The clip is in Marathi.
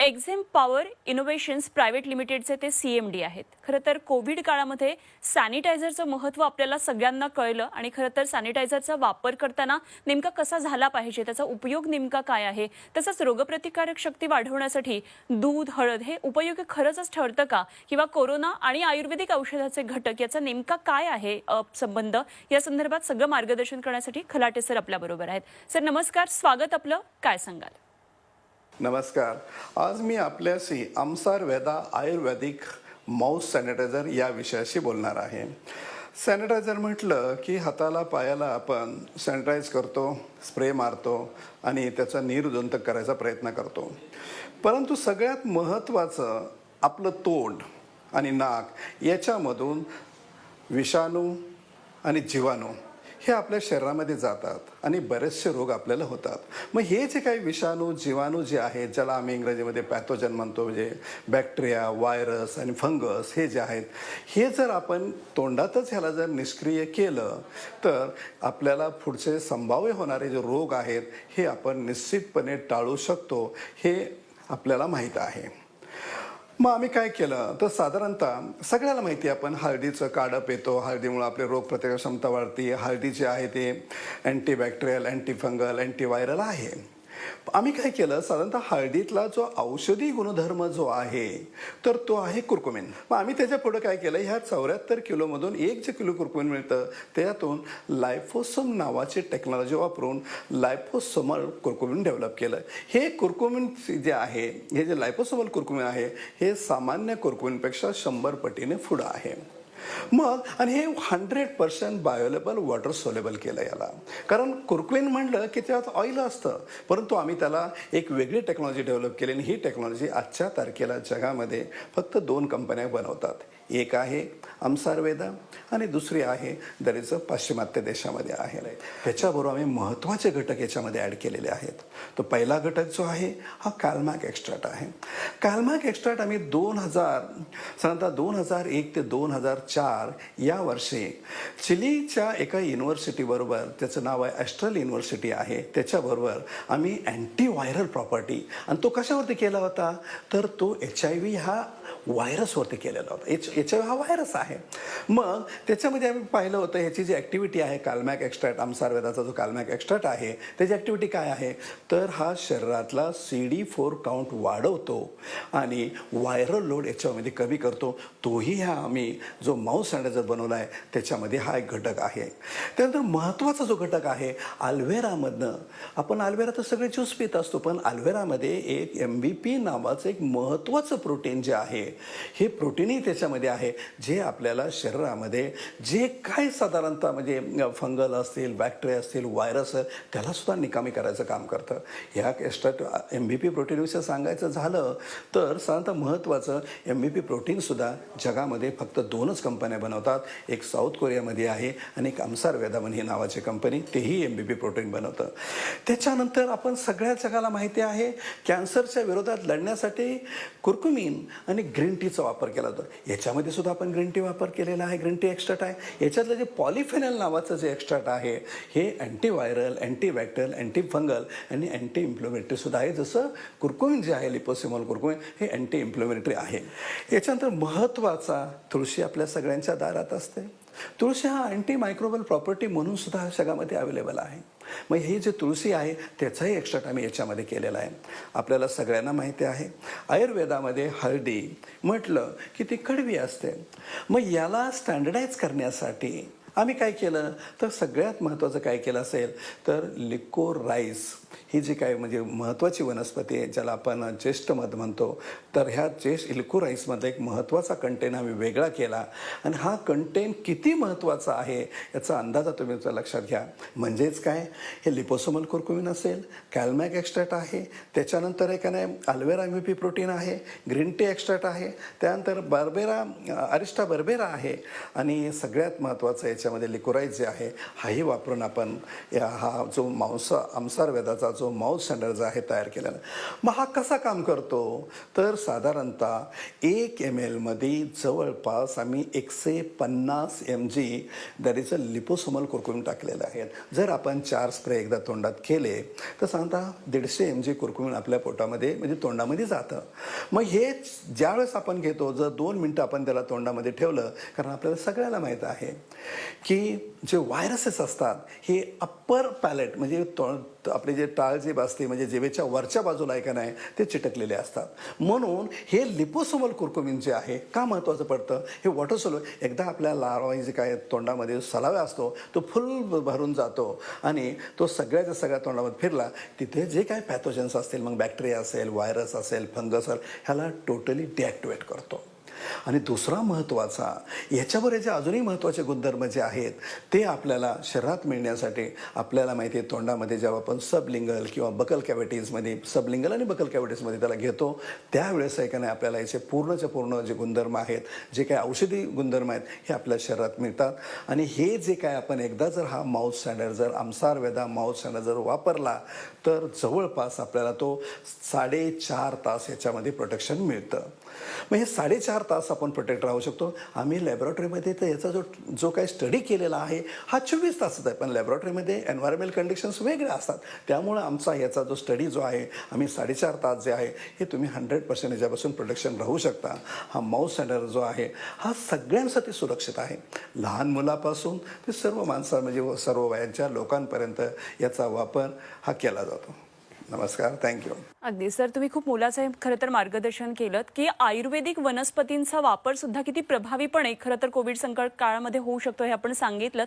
एक्झिम पॉवर इनोव्हेशन्स प्रायव्हेट लिमिटेडचे ते सी एम डी आहेत. खरं तर कोविड काळामध्ये सॅनिटायझरचं महत्त्व आपल्याला सगळ्यांना कळलं आणि खरं तर सॅनिटायझरचा वापर करताना नेमका कसा झाला पाहिजे? त्याचा उपयोग नेमका काय आहे? तसंच रोगप्रतिकारक शक्ती वाढवण्यासाठी दूध हळद हे उपयोगी खरंच ठरतं का? किंवा कोरोना आणि आयुर्वेदिक औषधाचे घटक याचा नेमका काय आहे संबंध? या संदर्भात सगळं मार्गदर्शन करण्यासाठी खलाटे सर आपल्याबरोबर आहेत. सर नमस्कार. स्वागत आपलं. काय सांगाल? नमस्कार. आज मी आपल्याशी आमसार वेदा आयुर्वेदिक माउस सॅनिटायझर या विषयाशी बोलणार आहे. सॅनिटायझर म्हटलं की हाताला पायाला आपण सॅनिटाईज करतो स्प्रे मारतो आणि त्याचा निर्जंतक करायचा प्रयत्न करतो. परंतु सगळ्यात महत्त्वाचं आपलं तोंड आणि नाक याच्यामधून विषाणू आणि जीवाणू हे आपल्या शरीरामध्ये जातात आणि बरेचसे रोग आपल्याला होतात. मग हे जे काही विषाणू जीवाणू जे आहेत ज्याला आम्ही इंग्रजीमध्ये पॅथोजन म्हणतो म्हणजे बॅक्टेरिया व्हायरस आणि फंगस हे जे आहेत हे जर आपण तोंडातच ह्याला जर निष्क्रिय केलं तर आपल्याला पुढचे संभाव्य होणारे जे रोग आहेत हे आपण निश्चितपणे टाळू शकतो हे आपल्याला माहीत आहे. मग आम्ही काय केलं? तर साधारणतः सगळ्याला माहिती आहे आपण हळदीचं काढप येतो. हळदीमुळे आपली रोगप्रतिकार क्षमता वाढते. हळदी जे आहे ते अँटीबॅक्टेरियल अँटीफंगल अँटीव्हायरल आहे. आम्ही काय केलं? साधारणतः हळदीतला जो औषधी गुणधर्म जो आहे तर तो आहे कुर्कुमिन. मग आम्ही त्याच्या पुढं काय केलं? ह्या चौऱ्याहत्तर किलोमधून एक जे किलो कुर्कुमिन मिळतं त्यातून लायफोसम नावाची टेक्नॉलॉजी वापरून लायफोसोमल कुर्कुमिन डेव्हलप केलं. हे कुर्कुमिन जे आहे हे जे लायफोसोमल कुर्कुमिन आहे हे सामान्य कुर्कुमिनपेक्षा शंभर पटीने पुढं आहे. मग आणि हे hundred percent bioavailable water soluble केलं याला. कारण कुरकुईन म्हणलं की त्यात ऑइल असतं. परंतु आम्ही त्याला एक वेगळी टेक्नॉलॉजी डेव्हलप केली आणि ही टेक्नॉलॉजी आजच्या तारखेला जगामध्ये फक्त दोन कंपन्या बनवतात. एक आहे अमसारवेदा आणि दुसरी आहे दरीचं पाश्चिमात्य देशामध्ये आहे. त्याच्याबरोबर आम्ही महत्त्वाचे घटक याच्यामध्ये ॲड केलेले आहेत. तो पहिला घटक जो आहे हा कालमॅक एक्स्ट्राट आहे. कालमॅक एक्स्ट्राट आम्ही दोन हजार साधारणतः दोन हजार एक ते दोन हजार चार या वर्षी चिलीच्या एका युनिव्हर्सिटीबरोबर त्याचं नाव आहे ॲस्ट्रल युनिव्हर्सिटी आहे त्याच्याबरोबर आम्ही अँटीव्हायरल प्रॉपर्टी आणि तो कशावरती केला होता? तर तो एच आय व्ही हा व्हायरसवरती केलेला होता. एच एच आय हा व्हायरस आहे. मग त्याच्यामध्ये आम्ही पाहिलं होतं ह्याची जी ॲक्टिव्हिटी आहे कालमॅक एक्स्ट्रॅट आमसारवेदाचा जो कालमॅक एक्स्ट्रॅट आहे त्याची ॲक्टिव्हिटी काय आहे? तर हा शरीरातला सी डी फोर काउंट वाढवतो आणि व्हायरल लोड याच्यामध्ये कमी करतो. तोही हा आम्ही जो माऊस सॅनिटायझर बनवला आहे त्याच्यामध्ये हा एक घटक आहे. त्यानंतर महत्त्वाचा जो घटक आहे अल्वेरामधनं आपण अल्वेरा तर सगळे ज्यूस पित असतो पण अल्वेरामध्ये एक एम बी पी नावाचं एक महत्त्वाचं प्रोटीन जे आहे हे प्रोटीनही त्याच्यामध्ये आहे. जे आपल्याला शरीरामध्ये जे काय साधारणतः म्हणजे फंगल असतील बॅक्टेरिया असतील व्हायरस त्याला सुद्धा निकामी करायचं काम करतं. ह्या एक्स्ट्रा एम बी पी प्रोटीनविषयी सांगायचं झालं तर साधारणतः महत्त्वाचं एम बी पी प्रोटीनसुद्धा जगामध्ये फक्त दोनच कंपन्या बनवतात. एक साऊथ कोरियामध्ये आहे आणि एक अमसार वेदामन ही नावाची कंपनी तेही एम बी पी प्रोटीन बनवतं. त्याच्यानंतर आपण सगळ्या जगाला माहिती आहे कॅन्सरच्या विरोधात लढण्यासाठी कुरकुमीन आणि ग्रीन टीचा वापर केला जातो. याच्या याच्यामध्ये सुद्धा आपण ग्रीन टी वापर केलेला आहे ग्रीन टी एक्स्ट्राट आहे याच्यातलं जे पॉलिफेनल नावाचं जे एक्स्ट्राट आहे हे अँटीव्हायरल अँटीबॅक्टेरियल अँटीफंगल आणि अँटी इम्प्लोमेटरी सुद्धा आहे. जसं कुरकुमिन जे आहे लिपोसिमॉल कुरकुमिन हे अँटी इम्प्लोमेटरी आहे. याच्यानंतर महत्त्वाचा तुळशी आपल्या सगळ्यांच्या दारात असते. तुळशी हा अँटी मायक्रोबल प्रॉपर्टी म्हणून सुद्धा सगळ्यामध्ये अवेलेबल आहे. मग हे जे तुळशी आहे त्याचाही एक्स्ट्रा आम्ही याच्यामध्ये केलेला आहे. आपल्याला सगळ्यांना माहिती आहे. आयुर्वेदामध्ये हळदी म्हटलं की ती कडवी असते. मग याला स्टँडर्डाईज करण्यासाठी आम्ही काय केलं? तर सगळ्यात महत्त्वाचं काय केलं असेल तर लिको राईस ही जी काय म्हणजे महत्त्वाची वनस्पती आहे ज्याला आपण ज्येष्ठ मध म्हणतो तर ह्या ज्येष्ठ लिको राईसमधला एक महत्त्वाचा कंटेन आम्ही वेगळा केला. आणि हा कंटेन किती महत्त्वाचा आहे याचा अंदाजा तुम्ही लक्षात घ्या. म्हणजेच काय? हे लिपोसोमल कुरकुमिन असेल कॅल्मॅक एक्स्ट्रॅट आहे त्याच्यानंतर एक नाही aloe vera M P protein आहे ग्रीन टी एक्स्ट्रॅट आहे त्यानंतर बर्बेरा अरिस्टा बर्बेरा आहे आणि सगळ्यात महत्त्वाचं त्याच्यामध्ये लिकोराईज जे आहे हाही वापरून आपण या हा जो मांस आमसार वेदाचा जो माउस जो आहे तयार केलेला. मग हा कसा काम करतो? तर साधारणतः एक एम एलमध्ये जवळपास आम्ही एकशे पन्नास M G that is a liposomal curcumin टाकलेलं आहे जर आपण चार स्प्रे एकदा तोंडात केले तर सांगता दीडशे एम जी कुरकुरीम आपल्या पोटामध्ये म्हणजे तोंडामध्ये जातं. मग हे ज्यावेळेस आपण घेतो जर दोन मिनटं आपण त्याला तोंडामध्ये ठेवलं कारण आपल्याला सगळ्याला माहीत आहे की जे व्हायरसेस असतात हे अप्पर पॅलेट म्हणजे तो आपले जे टाळ असते म्हणजे जेवेच्या वरच्या बाजूला आहे का नाही ते चिटकलेले असतात. म्हणून हे लिपोसोमल कुरकुमिन जे आहे का महत्त्वाचं पडतं? हे वॉटरसोल एकदा आपल्या लारवाई जे काय तोंडामध्ये सलावा असतो तो फुल भरून जातो आणि तो सगळ्याच्या सगळ्या तोंडामध्ये फिरला तिथे जे काय पॅथोजन्स असतील मग बॅक्टेरिया असेल व्हायरस असेल फंगस असेल ह्याला टोटली डिॲक्टिवेट करतो. आणि दुसरा महत्त्वाचा याच्यावर जे अजूनही महत्त्वाचे गुणधर्म जे आहेत ते आपल्याला शरीरात मिळण्यासाठी आपल्याला माहिती आहे तोंडामध्ये जेव्हा आपण सबलिंगल किंवा बकल कॅव्हिटीजमध्ये सबलिंगल आणि बकल कॅव्हिटीजमध्ये त्याला घेतो त्यावेळेस आहे का नाही आपल्याला याचे पूर्णच्या पूर्ण जे गुणधर्म आहेत जे काही औषधी गुणधर्म आहेत हे आपल्या शरीरात मिळतात. आणि हे जे काय आपण एकदा जर हा माउथ सँडर जर आमसार वेदा माउथ सँडर जर वापरला तर जवळपास आपल्याला तो साडेचार तास याच्यामध्ये प्रोटेक्शन मिळतं. मग हे साडेचार तास आपण प्रोटेक्ट राहू शकतो. आम्ही लॅबॉरेटरीमध्ये तर याचा जो जो काही स्टडी केलेला आहे हा चोवीस तासच आहे. पण लॅबॉरेटरीमध्ये एन्व्हायरमेंट कंडिशन्स वेगळ्या असतात. त्यामुळे आमचा याचा जो स्टडी जो आहे आम्ही साडेचार तास जे आहे हे तुम्ही हंड्रेड पर्सेंट याच्यापासून प्रोटेक्शन राहू शकता. हा माऊस सेंटर जो आहे हा सगळ्यांसाठी सुरक्षित आहे. लहान मुलापासून ते सर्व माणसा म्हणजे सर्व वयांच्या लोकांपर्यंत याचा वापर हा केला जातो. नमस्कार थँक्यू अगदी. सर तुम्ही खूप मोलाचं खरं तर मार्गदर्शन केलं की आयुर्वेदिक वनस्पतींचा वापर सुद्धा किती प्रभावीपणे खरं तर कोविड संकट काळामध्ये होऊ शकतो हे आपण सांगितलं